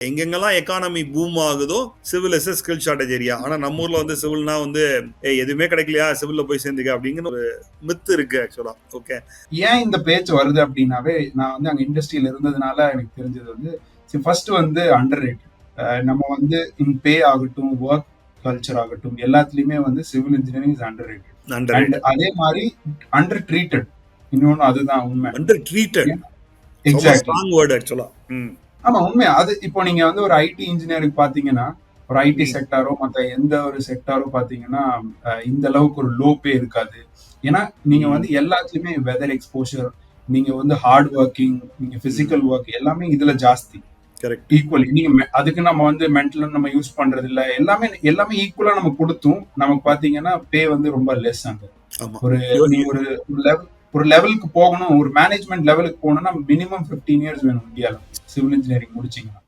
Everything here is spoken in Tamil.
எங்கெங்கெல்லாம் எக்கானமி பூம் ஆகுதோ civil is skill shortage area ஆனா நம்ம ஊர்ல வந்து சிவில்னா வந்து எதுவுமே கிடைக்கலையா? சிவில்ல போய் சேர்ந்துக்க அப்படிங்கிற ஒரு மித்து இருக்கு ஆக்சுவலா ஓகே ஏன் இந்த பேச்சு வருது அப்படின்னாவே நான் வந்து அங்க இண்டஸ்ட்ரியில இருந்ததுனால எனக்கு தெரிஞ்சது வந்து ஃபர்ஸ்ட் வந்து அண்டர் நம்ம வந்து இன் பே ஆகட்டும் ஒர்க் கல்ச்சர் ஆகட்டும் எல்லாத்துலயுமே வந்து civil engineering is under and அதே மாதிரி அண்டர் ட்ரீட்டட் இன்னொன்னு அதுதான் உண்மை. Under treated exactly strong word ஆக்சுவலா ஆமா உண்மை அது இப்போ நீங்க வந்து ஒரு ஐடி இன்ஜினியருக்கு பாத்தீங்கன்னா ஒரு ஐடி. செக்டாரோ மத்த எந்த ஒரு செக்டாரோ பாத்தீங்கன்னா இந்த அளவுக்கு ஒரு லோ பே இருக்காது. ஏன்னா நீங்க. வந்து எல்லாத்துலயுமே வெதர் எக்ஸ்போஷர் நீங்க வந்து ஹார்ட் ஒர்க்கிங் நீங்க பிசிக்கல் ஒர்க் எல்லாமே இதுல ஜாஸ்தி. கரெக்ட் ஈக்குவலி நீங்க அதுக்கு நம்ம வந்து மென்டல் நம்ம யூஸ் பண்றது இல்ல எல்லாமே எல்லாமே ஈக்குவலா நம்ம கொடுத்தும் நமக்கு பாத்தீங்கன்னா பே வந்து ரொம்ப லெஸ் அங்க. ஒரு நீ ஒரு லெவல் ஒரு லெவலுக்கு போகணும் ஒரு மேனேஜ்மெண்ட் லெவலுக்கு போகணும்னா மினிமம் 15 இயர்ஸ் வேணும் இந்தியாவில் சிவில் இன்ஜினியரிங் முடிச்சிங்கன்னா.